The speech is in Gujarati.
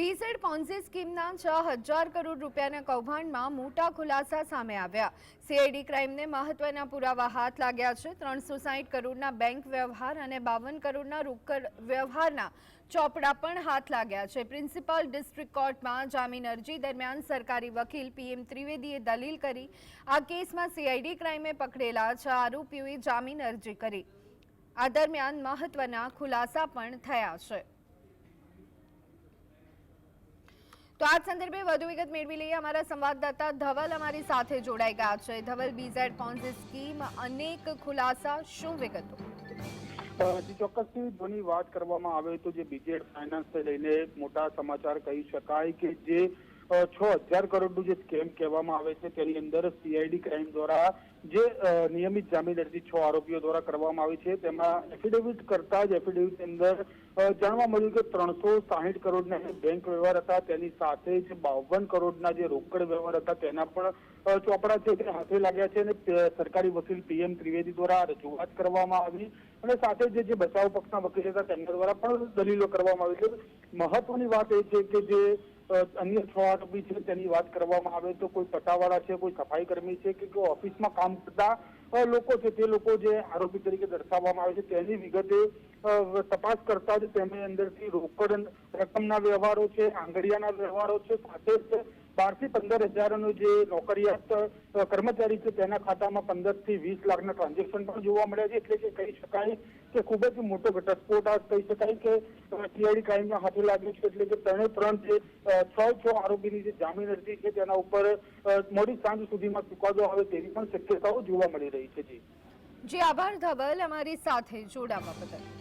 બીઝેડ પોન્ઝી સ્કીમના છ હજાર કરોડ રૂપિયાના કૌભાંડમાં મોટા ખુલાસા સામે આવ્યા. સીઆઈડી ક્રાઇમને મહત્વના પુરાવા હાથ લાગ્યા છે. ત્રણસો સાહીઠ કરોડના બેંક વ્યવહાર અને બાવન કરોડના રોકડ વ્યવહારના ચોપડા પણ હાથ લાગ્યા છે. પ્રિન્સિપાલ ડિસ્ટ્રિક્ટ કોર્ટમાં જામીન અરજી દરમિયાન સરકારી વકીલ પીએમ ત્રિવેદીએ દલીલ કરી, આ કેસમાં સીઆઈડી ક્રાઇમે પકડેલા છ આરોપીઓએ જામીન અરજી કરી. આ દરમિયાન મહત્વના ખુલાસા પણ થયા છે. તો આ સંદર્ભે વધુ વિગત મેળવી લઈએ. અમારા સંવાદદાતા ધવલ અમારી સાથે જોડાઈ ગયા છે. ધવલ બીઝેડ પોન્ઝી સ્કીમ અનેક ખુલાસા, શું વિગતો? જી ચોક્કસથી ધોની વાત કરવામાં આવે તો જે બીજેડ ફાઇનાન્સને લઈને મોટા સમાચાર કહી શકાય કે જે છ હજાર કરોડનું જે સ્કેમ કહેવામાં આવે છે, તેની અંદર સીઆઈડી ક્રાઇમ દ્વારા જે નિયમિત જામીન અરજી છ આરોપીઓ દ્વારા કરવામાં આવી છે. તેમાં એફિડેવિટ કરતા જ એફિડેવિટ અંદર જાણવા મળ્યું કે ત્રણસો સાહીઠ કરોડના બેંક વ્યવહાર હતા, તેની સાથે જ બાવન કરોડના જે રોકડ વ્યવહાર હતા, તેના પણ ચોપડા છે તે હાથે લાગ્યા છે અને સરકારી વકીલ પીએમ ત્રિવેદી દ્વારા રજૂઆત કરવામાં આવી અને સાથે જે જે બચાવ પક્ષના વકીલ હતા, તેમના દ્વારા પણ દલીલો કરવામાં આવી છે. મહત્વની વાત એ છે કે જે અન્ય છ આરોપી છે, તેની વાત કરવામાં આવે તો કોઈ પટાવાળા છે, કોઈ સફાઈ કર્મી છે કે કોઈ ઓફિસમાં કામ કરતા લોકો છે, તે લોકો જે આરોપી તરીકે દર્શાવવામાં આવે છે, તેની વિગતે તપાસ કરતા જ તેમની અંદરથી રોકડ રકમના વ્યવહારો છે, આંગળીયાના વ્યવહારો છે, સાથે જ બારથી પંદર હજારનું જે નોકરિયાત કર્મચારી છે, તેના ખાતામાં પંદરથી વીસ લાખના ટ્રાન્ઝેક્શન પણ જોવા મળ્યા છે. એટલે કે કહી શકાય કે ખૂબ જ મોટો ઘટસ્ફોટ આ કહી શકાય કે સીઆઈડી ક્રાઇમના હાથે લાગ્યું છે. એટલે કે ત્રણે ત્રણ જે છ છ આરોપીની જે જામીન અરજી છે, તેના ઉપર મોડી સાંજ સુધીમાં ચુકાદો આવે તેવી પણ શક્યતાઓ જોવા મળી રહી છે. જી. જી, આભાર, ધવલ. અમારી સાથે જોડાવા બદલ.